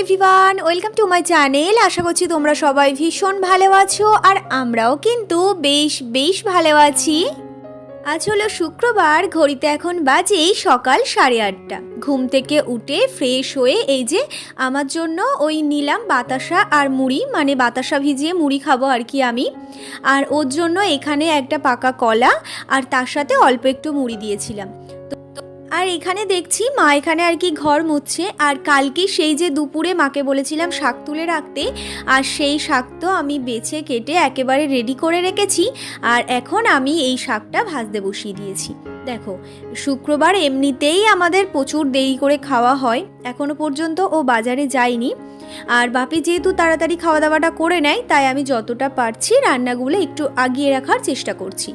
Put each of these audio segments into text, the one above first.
Everyone welcome to my channel আশা করছি তোমরা সবাই ভীষণ ভালো আছো আর আমরাও কিন্তু বেশ বেশ ভালো আছি। আজ হলো শুক্রবার, ঘড়িতে এখন বাজে সকাল সাড়ে আটটা। ঘুম থেকে উঠে ফ্রেশ হয়ে এই যে আমার জন্য ওই নিলাম বাতাসা আর মুড়ি মানে বাতাসা ভিজিয়ে মুড়ি খাব আর কি আমি। আর ওর জন্য এখানে একটা পাকা কলা আর তার সাথে অল্প একটু মুড়ি দিয়েছিলাম। আর এখানে দেখছি মা এখানে আর কি ঘর মুছছে। আর কালকে সেই যে দুপুরে মাকে বলেছিলাম শাক তুলে রাখতে, আর সেই শাক তো আমি বেছে কেটে একেবারে রেডি করে রেখেছি। আর এখন আমি এই শাকটা ভাজতে বসিয়ে দিয়েছি। দেখো, শুক্রবার এমনিতেই আমাদের প্রচুর দেরি করে খাওয়া হয়। এখনও পর্যন্ত ও বাজারে যায়নি। আর বাপি যেহেতু তাড়াতাড়ি খাওয়া দাওয়াটা করে নেয়, তাই আমি যতটা পারছি রান্নাগুলো একটু আগিয়ে রাখার চেষ্টা করছি।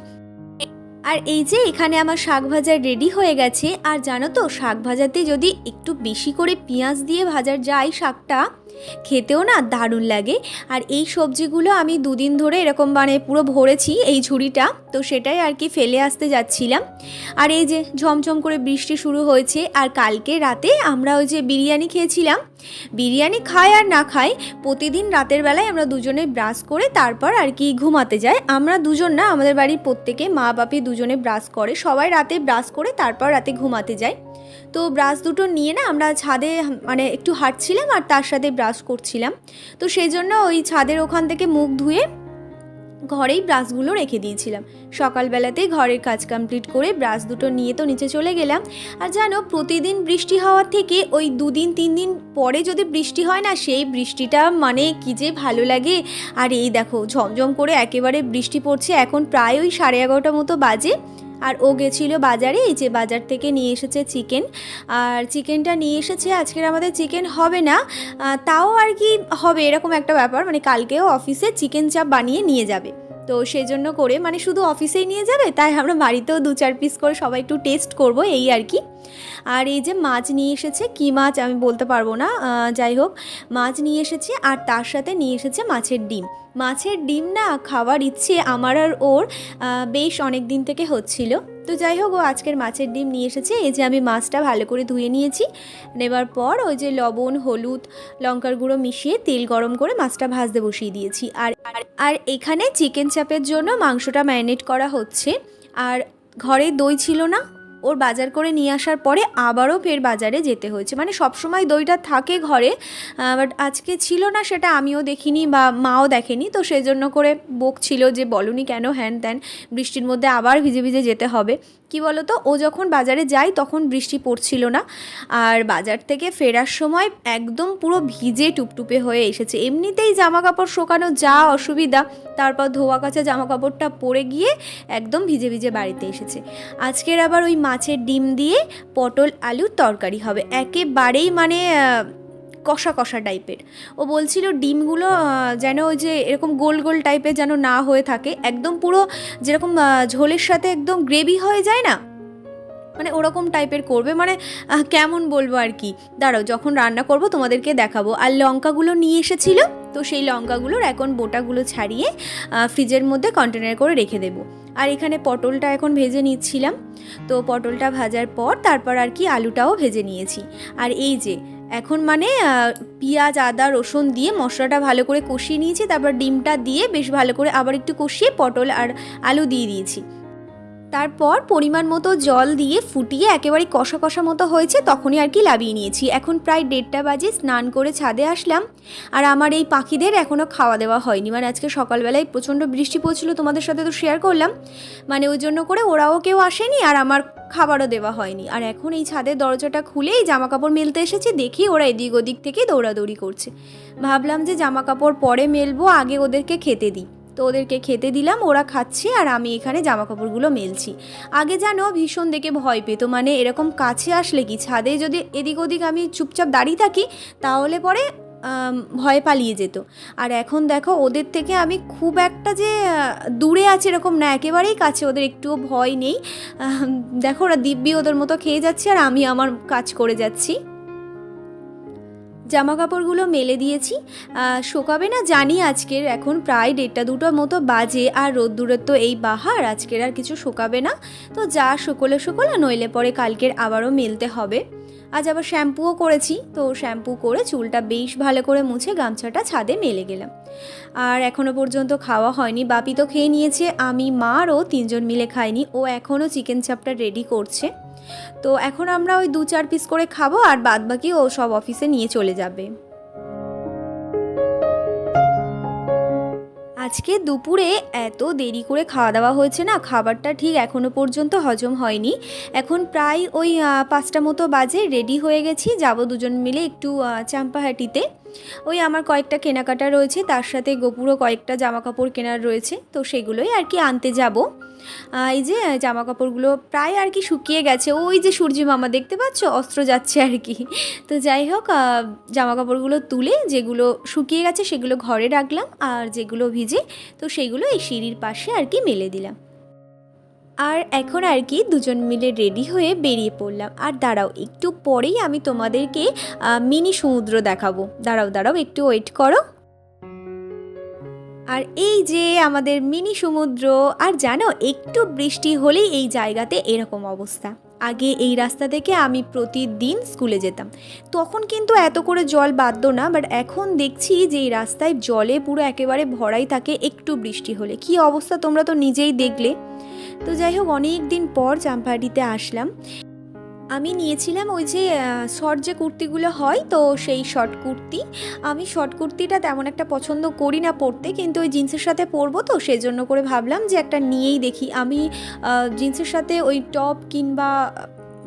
আর এই যে এখানে আমার শাক ভাজা রেডি হয়ে গেছে, আর জানো তো, শাক ভাজাতে যদি একটু বেশি করে পেঁয়াজ দিয়ে ভাজার যায় শাকটা খেতেও না দারুণ লাগে। আর এই সবজিগুলো আমি দুদিন ধরে এরকম মানে পুরো ভরেছি এই ঝুড়িটা। তো সেটাই আর কি ফেলে আসতে যাচ্ছিলাম। আর এই যে ঝমঝম করে বৃষ্টি শুরু হয়েছে আর কালকে রাতে আমরা ওই যে বিরিয়ানি খেয়েছিলাম। বিরিয়ানি খাই আর না খাই প্রতিদিন রাতের বেলায় আমরা দুজনে ব্রাশ করে তারপর আর কি ঘুমাতে যাই। আমরা দুজন না, আমাদের বাড়ির প্রত্যেকে মা বাপি দুজনে ব্রাশ করে, সবাই রাতে ব্রাশ করে তারপর রাতে ঘুমাতে যায় তো ব্রাশ দুটো নিয়ে না আমরা ছাদে মানে একটু হাঁটছিলাম আর তার সাথে ব্রাশ করছিলাম। তো সেই জন্য ওই ছাদের ওখান থেকে মুখ ধুয়ে ঘরেই ব্রাশগুলো রেখে দিয়েছিলাম। সকালবেলাতেই ঘরের কাজ কমপ্লিট করে ব্রাশ দুটো নিয়ে তো নিচে চলে গেলাম। আর জানো, প্রতিদিন বৃষ্টি হওয়ার থেকে ওই দুদিন, তিন দিন পরে যদি বৃষ্টি হয় না, সেই বৃষ্টিটা মানে কি যে ভালো লাগে। আর এই দেখো, ঝমঝম করে একেবারে বৃষ্টি পড়ছে। এখন প্রায় ওই সাড়ে এগারোটা মতো বাজে। আর ও গেছিল বাজারে, এই যে বাজার থেকে নিয়ে এসেছে চিকেন। আর চিকেনটা নিয়ে এসেছে, আজকের আমাদের চিকেন হবে না। তাও আর কি হবে, এরকম একটা ব্যাপার। মানে কালকেও অফিসে চিকেন চাপ বানিয়ে নিয়ে যাবে। তো সেই জন্য করে মানে শুধু অফিসেই নিয়ে যাবে, তাই আমরা বাড়িতেও দু চার পিস করে সবাই একটু টেস্ট করব এই আর কি। আর এই যে মাছ নিয়ে এসেছে, কি মাছ আমি বলতে পারব না যাই হোক, মাছ নিয়ে এসেছে আর তার সাথে নিয়ে এসেছে মাছের ডিম। মাছের ডিম না খাওয়ার ইচ্ছে আমার আর ওর বেশ অনেক দিন থেকে হচ্ছিল। তো যাই হোক, ও আজকের মাছের ডিম নিয়ে এসেছে। এই যে আমি মাছটা ভালো করে ধুয়ে নিয়েছি। নেবার পর ওই যে লবণ, হলুদ, লঙ্কার গুঁড়ো মিশিয়ে তেল গরম করে মাছটা ভাজতে বসিয়ে দিয়েছি। আর, আর- এখানে চিকেন চাপের জন্য মাংসটা ম্যারিনেট করা হচ্ছে। আর ঘরে দই ছিল না ওর বাজার করে নিয়ে আসার পরে আবারও ফের বাজারে যেতে হয়েছে। মানে সবসময় দইটা থাকে ঘরে বাট আজকে ছিল না সেটা আমিও দেখিনি বা মাও দেখেনি। তো সেই জন্য করে বকছিল যে বলনি কেন হ্যান ত্যান, বৃষ্টির মধ্যে আবার ভিজে ভিজে যেতে হবে। কি বলো তো ও যখন বাজারে যায় তখন বৃষ্টি পড়ছিল না। আর বাজার থেকে ফেরার সময় একদম পুরো ভিজে টুপটুপে হয়ে এসেছে। এমনিতেই জামা কাপড় শোকানো যা অসুবিধা, তারপর ধোয়া কাচা জামা কাপড়টা পরে গিয়ে একদম ভিজে ভিজে বাড়িতে এসেছে। আজকের আবার ওই মাছের ডিম দিয়ে পটল আলুর তরকারি হবে। একেবারেই মানে কষা কষা টাইপের। ও বলছিল ডিমগুলো যেন ওই যে এরকম গোল গোল টাইপের যেন না হয়ে থাকে। একদম পুরো যেরকম ঝোলের সাথে একদম গ্রেভি হয়ে যায় না? মানে ওরকম টাইপের করবে। মানে কেমন বলব আর কি? দাঁড়াও, যখন রান্না করব তোমাদেরকে দেখাবো। আর লঙ্কাগুলো নিয়ে এসেছিল, তো সেই লঙ্কাগুলোর এখন বোটাগুলো ছাড়িয়ে ফ্রিজের মধ্যে কন্টেনার করে রেখে দেবো। আর এখানে পটলটা এখন ভেজে নিচ্ছিলাম। তো পটলটা ভাজার পর তারপর আর কি আলুটাও ভেজে নিয়েছি। আর এই যে এখন মানে পেঁয়াজ, আদা, রসুন দিয়ে মশলাটা ভালো করে কষিয়ে নিয়েছি, তারপর ডিমটা দিয়ে বেশ ভালো করে আবার একটু কষিয়ে পটল আর আলু দিয়ে দিয়েছি। তারপর পরিমাণ মতো জল দিয়ে ফুটিয়ে একেবারে কষা কষা মতো হয়েছে, তখনই আর কি লাবিয়ে নিয়েছি। এখন প্রায় দেড়টা বাজে, স্নান করে ছাদে আসলাম, আর আমার এই পাখিদের এখনও খাওয়া দেওয়া হয়নি। মানে আজকে সকালবেলায় প্রচণ্ড বৃষ্টি পড়ছিল, তোমাদের সাথে তো শেয়ার করলাম। মানে ওই জন্য করে ওরাও কেউ আসেনি, আর আমার খাবারও দেওয়া হয়নি। আর এখন এই ছাদের দরজাটা খুলেই জামা কাপড় মেলতে এসেছে, দেখি ওরা এদিক ওদিক থেকে দৌড়াদৌড়ি করছে। ভাবলাম যে জামা কাপড় পরে মেলবো, আগে ওদেরকে খেতে দিই। তো ওদেরকে খেতে দিলাম, ওরা খাচ্ছে আর আমি এখানে জামা কাপড়গুলো মেলছি। আগে জানো, ভীষণ দেখে ভয় পেতো মানে এরকম কাছে আসলে কি, ছাদে যদি এদিক ওদিক আমি চুপচাপ দাঁড়িয়ে থাকি, তাহলে পরে ভয় পালিয়ে যেত। আর এখন দেখো, ওদের থেকে আমি খুব একটা যে দূরে আছে এরকম না, একেবারেই কাছে, ওদের একটুও ভয় নেই। দেখো, ওরা দিব্যি ওদের মতো খেয়ে যাচ্ছে আর আমি আমার কাজ করে যাচ্ছি। জামা কাপড়গুলো মেলে দিয়েছি। শোকাবে না জানি আজকের। এখন প্রায় দেড়টা দুটোর মতো বাজে আর রোদ্দুরের তো এই বাহার, আজকের আর কিছু শোকাবে না। তো যা শুকোলে শুকোলো, নইলে পরে কালকের আবারও মেলতে হবে। আজ আবার শ্যাম্পুও করেছি, তো শ্যাম্পু করে চুলটা বেশ ভালো করে মুছে গামছাটা ছাদে মেলে গেলাম। আর এখনও পর্যন্ত খাওয়া হয়নি, বাপি তো খেয়ে নিয়েছে, আমি, মারও তিনজন মিলে খাইনি, ও এখনও চিকেন চাপটা রেডি করছে। তো এখন আমরা ওই দু চার পিস করে খাব আর বাদ বাকি ও সব অফিসে নিয়ে চলে যাবে। আজকে দুপুরে এত দেরি করে খাওয়া দাওয়া হয়েছে না, খাবারটা ঠিক এখনও পর্যন্ত হজম হয়নি। এখন প্রায় ওই পাঁচটা মতো বাজে রেডি হয়ে গেছি, যাব দুজন মিলে একটু চাম্পাহাটিতে। ওই আমার কয়েকটা কেনাকাটা রয়েছে, তার সাথে গোপুরও কয়েকটা জামা কাপড় কেনার রয়েছে, তো সেগুলোই আর কি আনতে যাব। এই যে জামা কাপড়গুলো প্রায় আর কি শুকিয়ে গেছে। ওই যে সূর্য মামা দেখতে পাচ্ছ? অস্ত্র যাচ্ছে আর কি। তো যাই হোক জামা কাপড়গুলো তুলে যেগুলো শুকিয়ে গেছে সেগুলো ঘরে রাখলাম আর যেগুলো ভিজে, তো সেগুলো এই সিঁড়ির পাশে আর কি মেলে দিলাম। আর এখন আর কি দুজন মিলে রেডি হয়ে বেরিয়ে পড়লাম। আর দাঁড়াও, একটু পরেই আমি তোমাদেরকে মিনি সমুদ্র দেখাবো। দাঁড়াও দাঁড়াও, একটু ওয়েট করো। আর এই যে আমাদের মিনি সমুদ্র, আর জানো, একটু বৃষ্টি হলেই এই জায়গাতে এরকম অবস্থা। আগে এই রাস্তা থেকে আমি প্রতিদিন স্কুলে যেতাম। তখন কিন্তু এত করে জল বাঁধতো না, বাট এখন দেখছি যে এই রাস্তায় জলে পুরো একেবারে ভরাই থাকে একটু বৃষ্টি হলে। কি অবস্থা তোমরা তো নিজেই দেখলে। তো যাই হোক অনেক দিন পর চাম্পাহাটিতে আসলাম। আমি নিয়েছিলাম ওই যে শর্ট যে কুর্তিগুলো হয়, তো সেই শর্ট কুর্তি। আমি শর্ট কুর্তিটা তেমন একটা পছন্দ করি না পরতে, কিন্তু ওই জিন্সের সাথে পরবো তো সেই জন্য করে ভাবলাম যে একটা নিয়েই দেখি। আমি জিন্সের সাথে ওই টপ কিংবা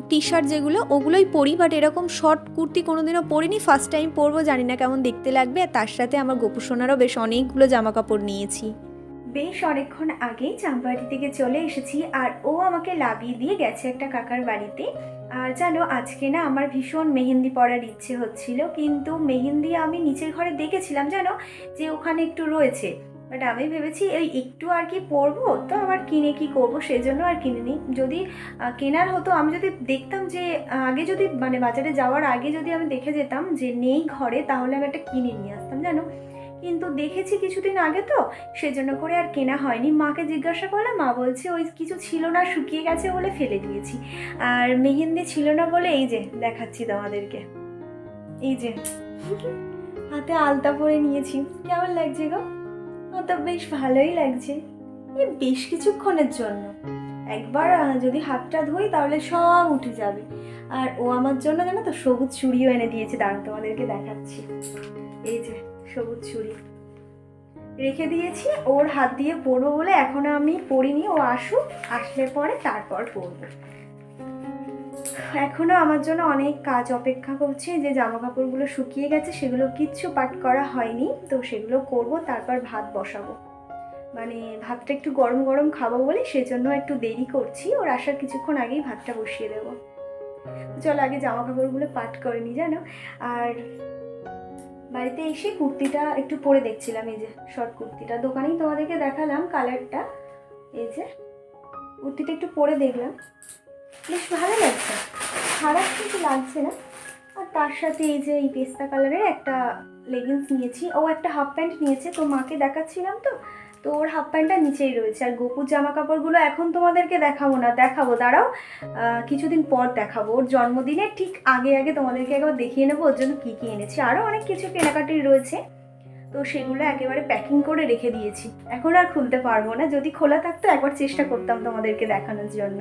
টি শার্ট যেগুলো, ওগুলোই পরি বাট এরকম শর্ট কুর্তি কোনোদিনও পরিনি। ফার্স্ট টাইম পরবো, জানি না কেমন দেখতে লাগবে। আর তার সাথে আমার গোপুসোনারও বেশ অনেকগুলো জামা কাপড় নিয়েছি। বেশ অনেকক্ষণ আগেই চাম্পাহাটি থেকে চলে এসেছি, আর ও আমাকে লাবিয়ে দিয়ে গেছে একটা কাকার বাড়িতে। আর জানো, আজকে না আমার ভীষণ মেহেন্দি পরার ইচ্ছে হচ্ছিল, কিন্তু মেহেন্দি আমি নিচের ঘরে দেখেছিলাম, জানো, যে ওখানে একটু রয়েছে। বাট আমি ভেবেছি ওই একটু আর কি পরবো, তো আবার কিনে কি করব, সেজন্য আর কিনে নিই যদি কেনার হতো, আমি যদি দেখতাম যে, আগে যদি মানে বাজারে যাওয়ার আগে যদি আমি দেখে যেতাম যে, নেই ঘরে, তাহলে আমি একটা কিনে নিয়ে আসতাম, জানো। কিন্তু দেখেছি কিছুদিন আগে তো, সেজন্য করে আর কেনা হয়নি। মাকে জিজ্ঞাসা করলাম, মা বলছে, ওই কিছু ছিল না, শুকিয়ে গেছে বলে ফেলে দিয়েছি। আর মেহেন্দি ছিল না বলে এই যে, দেখাচ্ছি তোমাদেরকে। এই যে, হাতে আলতা পরে নিয়েছি। কেমন লাগছে গো? তো বেশ ভালোই লাগছে। এই বেশ কিছুক্ষণের জন্য। একবার যদি হাতটা ধুই, তাহলে সব উঠে যাবে। আর ও আমার জন্য জানো তো, সবুজ চুড়িও এনে দিয়েছে। দাঁড়ান তোমাদেরকে দেখাচ্ছি। এই যে সবুজ চুড়ি রেখে দিয়েছি, ওর হাত দিয়ে পরবো বলে এখনও আমি পরিনি, ও আসুক, আসলে পরে তারপর পরবো। এখনও আমার জন্য অনেক কাজ অপেক্ষা করছে, যে জামা কাপড়গুলো শুকিয়ে গেছে, সেগুলো কিচ্ছু পাট করা হয়নি, তো সেগুলো করব, তারপর ভাত বসাবো। মানে ভাতটা একটু গরম গরম খাব বলে সেজন্য একটু দেরি করছি, ওর আসার কিছুক্ষণ আগেই ভাতটা বসিয়ে দেবো। চলো আগে জামা কাপড়গুলো পাট করে নি, জানো? আর বাড়িতে এসে কুর্তিটা একটু পরে দেখছিলাম, এই যে শর্ট কুর্তিটা। দোকানেই তোমাদেরকে দেখালাম কালারটা এই যে কুর্তিটা একটু পরে দেখলাম। বেশ ভালো লাগছে, খারাপ কিছু লাগছে না। আর তার সাথে এই যে এই পেস্তা কালারের একটা লেগিংস নিয়েছি, ও একটা হাফ প্যান্ট নিয়েছে, তো মাকে দেখাচ্ছিলাম তো। তো ওর হাফ প্যান্টটা নিচেই রয়েছে। আর গোপুর জামা কাপড়গুলো এখন তোমাদেরকে দেখাবো না, দেখাবো। দাঁড়াও কিছুদিন পর দেখাবো। ওর জন্মদিনে ঠিক আগে আগে তোমাদেরকে একবার দেখিয়ে নেব, ওর জন্য কী কী এনেছি। আরও অনেক কিছু কেনাকাটি রয়েছে। তো সেগুলো একেবারে প্যাকিং করে রেখে দিয়েছি। এখন আর খুলতে পারব না। যদি খোলা থাকতো একবার চেষ্টা করতাম তোমাদেরকে দেখানোর জন্য।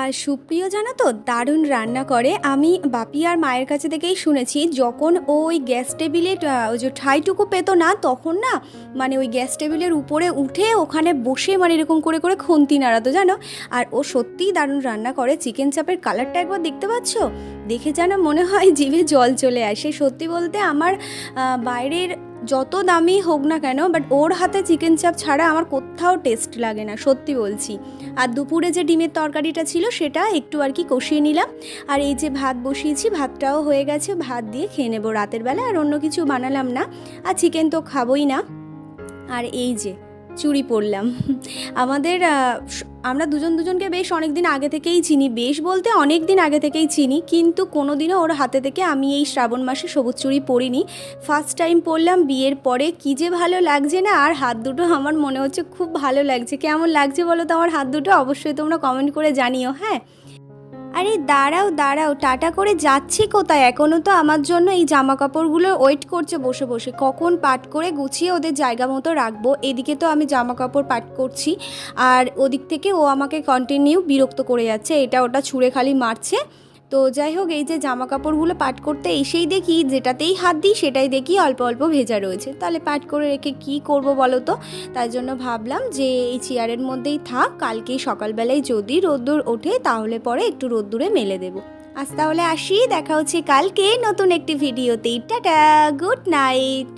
আর সুপ্রিয় জানো তো, দারুণ রান্না করে। আমি বাপি আর মায়ের কাছে থেকেই শুনেছি, যখন ওই গ্যাস টেবিলে ওই যে ঠাইটুকু পেতো না, তখন না মানে ওই গ্যাস টেবিলের উপরে উঠে ওখানে বসে মানে এরকম করে করে খুন্তি নাড়াতো, জানো? আর ও সত্যিই দারুণ রান্না করে। চিকেন চাপের কালারটা একবার দেখতে পাচ্ছ? দেখে যেন মনে হয় জিভে জল চলে আসে। সত্যি বলতে আমার বাইরের যত দামি হোক না কেন বাট ওর হাতে চিকেন চাপ ছাড়া আমার কোথাও টেস্ট লাগে না, সত্যি বলছি। আর দুপুরে যে ডিমের তরকারিটা ছিল, সেটা একটু আর কি কষিয়ে নিলাম। আর এই যে ভাত বসিয়েছি, ভাতটাও হয়ে গেছে, ভাত দিয়ে খেয়ে নেব রাতের বেলা, আর অন্য কিছু বানালাম না। আর চিকেন তো খাবোই না। আর এই যে চুড়ি পরলাম। আমাদের আমরা দুজন দুজনকে বেশ অনেক দিন আগে থেকেই চিনি, বেশ বলতে অনেক দিন আগে থেকেই চিনি, কিন্তু কোনো দিনও ওর হাতে থেকে আমি এই শ্রাবণ মাসে সবুজ চুরি পরিনি। ফার্স্ট টাইম পরলাম, বিয়ের পরে কী যে ভালো লাগছে না, আর হাত দুটো আমার মনে হচ্ছে খুব ভালো লাগছে। কেমন লাগছে বলো তো আমার হাত দুটো? অবশ্যই তোমরা কমেন্ট করে জানিও হ্যাঁ? আরে দাঁড়াও দাঁড়াও, টাটা করে যাচ্ছি কোথায়? এখনও তো আমার জন্য এই জামা কাপড়গুলো ওয়েট করছে বসে বসে। কখন পাট করে গুছিয়ে ওদের জায়গা মতো রাখব? এদিকে তো আমি জামা কাপড় পাট করছি। আর ওদিক থেকে ও আমাকে কন্টিনিউ বিরক্ত করে যাচ্ছে। এটা ওটা ছুঁড়ে খালি মারছে। তো যাই হোক, এই যে জামা কাপড়গুলো পাট করতে এসেই দেখি, যেটাতেই হাত দিই সেটাই দেখি অল্প অল্প ভেজা রয়েছে। তাহলে পাট করে রেখে কি করব বলো তো? তাই জন্য ভাবলাম যে এই চেয়ারের মধ্যেই থাক, কালকে সকালবেলায় যদি রোদ্দুর ওঠে তাহলে পরে একটু রোদ্দুরে মেলে দেবো। আজ তাহলে আসি, দেখা হচ্ছে কালকে নতুন একটি ভিডিওতেই। Tata, good night!